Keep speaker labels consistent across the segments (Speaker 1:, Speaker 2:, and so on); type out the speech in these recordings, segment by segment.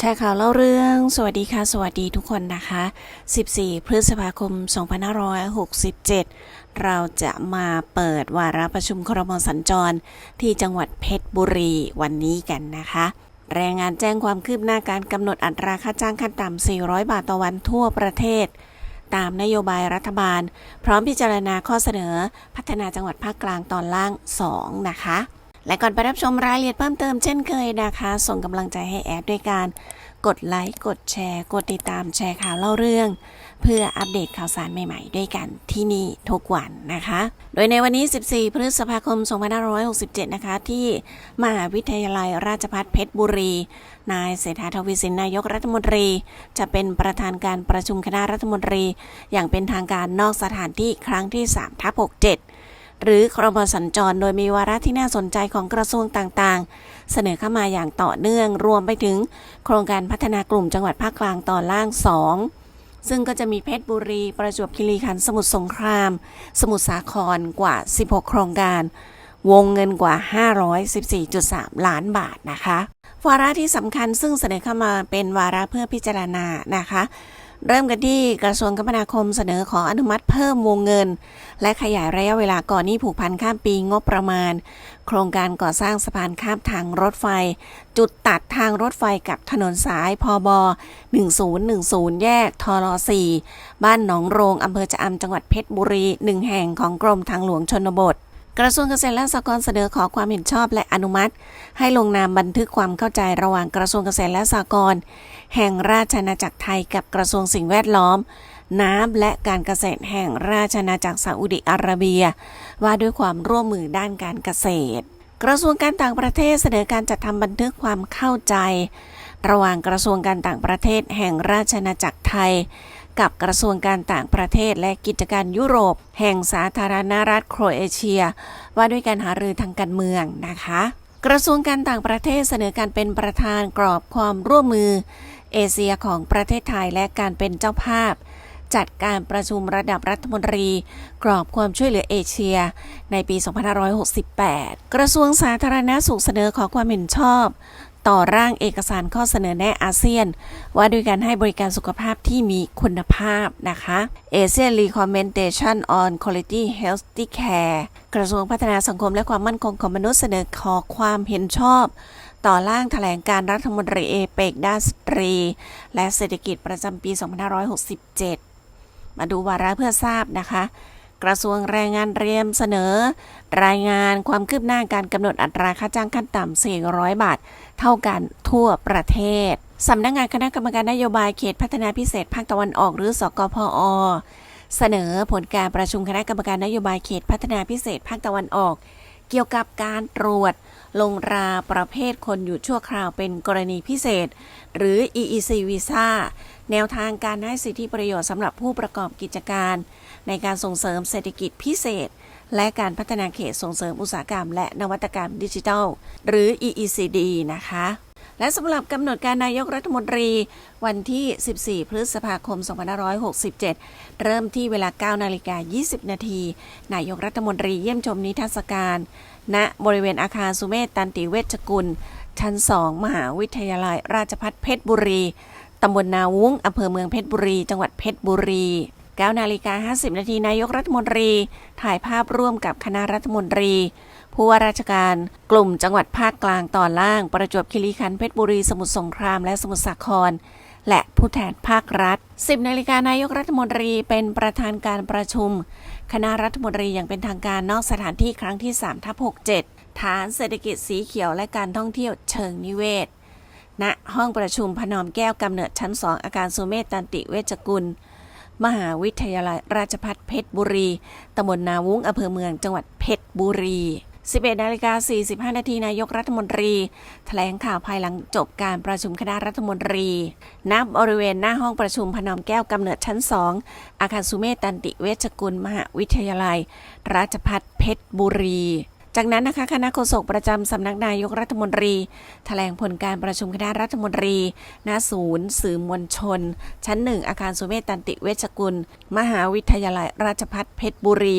Speaker 1: แชร์ข่าวเล่าเรื่อง สวัสดีค่ะ สวัสดีทุกคนนะคะ 14 พฤษภาคม 2567 เราจะมาเปิดวาระประชุมครมสัญจร ที่จังหวัดเพชรบุรีวันนี้กันนะคะ แรงงานแจ้งความคืบหน้าการกำหนดอัตราค่าจ้างขั้นต่ำ 400 บาทต่อวันทั่วประเทศ ตามนโยบายรัฐบาล พร้อมพิจารณาข้อเสนอพัฒนาจังหวัดภาคกลางตอนล่าง 2 นะคะ และก่อนไปรับชมรายละเอียดเพิ่มเติมเช่นเคยนะคะ ส่งกำลังใจให้แอดด้วยการกดไลค์กดแชร์ กดติดตามแชร์ข่าวเล่าเรื่อง เพื่ออัปเดตข่าวสารใหม่ๆ ด้วยกันที่นี่ทุกวันนะคะ โดยในวันนี้ 14 พฤษภาคม 2567 นะคะ ที่มหาวิทยาลัยราชภัฏเพชรบุรี นายเศรษฐาทวีสินนายกรัฐมนตรี จะเป็นประธานการประชุมคณะรัฐมนตรี อย่างเป็นทางการนอกสถานที่ครั้งที่ 3 ทับ67 หรือครมสัญจร โดยมีวาระที่น่าสนใจของกระทรวงต่างๆ เสนอเข้ามาอย่างต่อเนื่อง รวมไปถึงโครงการพัฒนากลุ่มจังหวัดภาคกลางตอนล่าง 2 ซึ่งก็จะมีเพชรบุรี ประจวบคีรีขันธ์สมุทรสงคราม สมุทรสาครกว่า 16 โครงการ วงเงินกว่า 514.3 ล้านบาทนะคะ วาระที่สำคัญซึ่งเสนอเข้ามาเป็นวาระเพื่อพิจารณานะคะ เริ่มกันที่กระทรวงคมนาคมเสนอขออนุมัติเพิ่มวงเงิน และขยายระยะเวลาก่อนหนี้ผูกพันข้ามปีงบประมาณ โครงการก่อสร้างสะพานข้ามทางรถไฟ จุดตัดทางรถไฟกับถนนสายพบ 1010 แยกทร4บ้านหนองโรงอำเภอจะอำจังหวัดเพชรบุรีหนึ่งแห่งของกรมทางหลวงชนบท กระทรวงเกษตรและสหกรณ์เสนอขอความเห็นชอบและอนุมัติ ให้ลงนามบันทึกความเข้าใจระหว่างกระทรวงเกษตรและสหกรณ์แห่งราชอาณาจักรไทยกับกระทรวงสิ่งแวดล้อม น้ำและการเกษตรแห่งราชอาณาจักรซาอุดิอาระเบีย ว่าด้วยความร่วมมือด้านการเกษตร กระทรวงการต่างประเทศเสนอการจัดทำบันทึกความเข้าใจ ระหว่างกระทรวงการต่างประเทศแห่งราชอาณาจักรไทย กับกระทรวงการต่างประเทศและกิจการยุโรป แห่งสาธารณรัฐโครเอเชีย ว่าด้วยการหารือทางการเมืองนะคะ กระทรวงการต่างประเทศเสนอการเป็นประธานกรอบความร่วมมือ เอเชียของประเทศไทยและการเป็นเจ้าภาพ จัดการประชุมระดับรัฐมนตรี กรอบความช่วยเหลือเอเชีย ในปี 2568 กระทรวงสาธารณาสุขเสนอขอความเห็นชอบ ต่อร่างเอกสารข้อเสนอแนะอาเซียน ว่าด้วยการให้บริการสุขภาพที่มีคุณภาพนะคะ ASEAN Recommendation on Quality Healthy Care กระทรวงพัฒนาสังคมและความมั่นคงของมนุษย์เสนอขอความเห็นชอบ ต่อร่างแถลงการรัฐมนตรีเอเปกด้านสตรี และเศรษฐกิจประจำปี 2567 มาดูวาระเพื่อทราบนะคะ กระทรวงแรงงานเรียมเสนอ รายงานความคืบหน้าการกำหนดอัตราค่าจ้างขั้นต่ำ 400 บาท เท่ากันทั่วประเทศ สำนักงานคณะกรรมการนโยบายเขตพัฒนาพิเศษภาคตะวันออกหรือสกพอเสนอผลการประชุมคณะกรรมการนโยบายเขตพัฒนาพิเศษภาคตะวันออก เกี่ยวกับการตรวจ ลงราประเภทคนอยู่ชั่วคราวเป็นกรณีพิเศษ หรือ EEC Visa แนวทางการให้สิทธิประโยชน์สำหรับผู้ประกอบกิจการ ในการส่งเสริมเศรษฐกิจพิเศษ และการพัฒนาเขตส่งเสริมอุตสาหกรรม และนวัตกรรมดิจิทัล หรือ EECD นะคะ และสำหรับกำหนดการนายกรัฐมนตรีวันที่ 14 พฤษภาคม 2567 เริ่มที่เวลา 9 นาฬิกา 20 นาที นายกรัฐมนตรีเยี่ยมชมนิทรรศการณบริเวณอาคารสุเมธตันติเวชกุล ชั้น 2 มหาวิทยาลัยราชภัฏเพชรบุรี ตำบลนาวุ้งอำเภอเมืองเพชรบุรี จังหวัดเพชรบุรี 9นาฬิกา50 นาทีนายกรัฐมนตรี ถ่ายภาพร่วมกับคณะรัฐมนตรี ผู้ว่าราชการกลุ่มจังหวัดภาคกลางตอนล่าง ประจวบคีรีขันธ์เพชรบุรี สมุทรสงคราม และสมุทรสาคร และผู้แทนภาครัฐ 10นาฬิกานายกรัฐมนตรีเป็นประธานการประชุม คณะรัฐมนตรีอย่างเป็นทางการนอกสถานที่ครั้งที่3ทับ67 ฐานเศรษฐกิจสีเขียวและการท่องเที่ยวเชิงนิเวศณห้องประชุมพนอมแก้วกำเนิดชั้น2องอาคารสุเมธตันติเวชกุล มหาวิทยาลัยราชภัฏเพชรบุรี ตำบลนาวุ้งอำเภอเมืองจังหวัดเพชรบุรี 11นาฬิกา45 นาทีนายกรัฐมนตรี แถลงข่าวภายหลังจบการประชุมคณะรัฐมนตรี ณ บริเวณหน้าห้องประชุมพนอมแก้วกำเนิดชั้น 2 อาคารสุเมธตันติเวชกุล มหาวิทยาลัย ราชภัฏเพชรบุรี จากนั้นนะคะคณะโฆษกประจำสำนักนายกรัฐมนตรีแถลงผลการประชุมคณะรัฐมนตรี ณ ศูนย์ สื่อมวลชน ชั้นหนึ่งอาคารสุเมธตันติเวชกุล มหาวิทยาลัยราชภัฏเพชรบุรี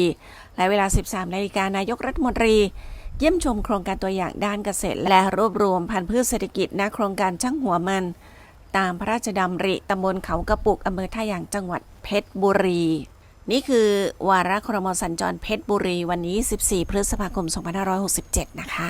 Speaker 1: และเวลา 13นาฬิกานายกรัฐมนตรี เยี่ยมชมโครงการตัวอย่างด้านเกษตร และรวบรวมพันธุ์พืชเศรษฐกิจณโครงการช่างหัวมัน ตามพระราชดำริตำบลเขากระปุกอำเภอท่ายางจังหวัดเพชรบุรี นี่คือวาระครมสัญจรเพชรบุรีวันนี้ 14 พฤษภาคม 2567 นะคะ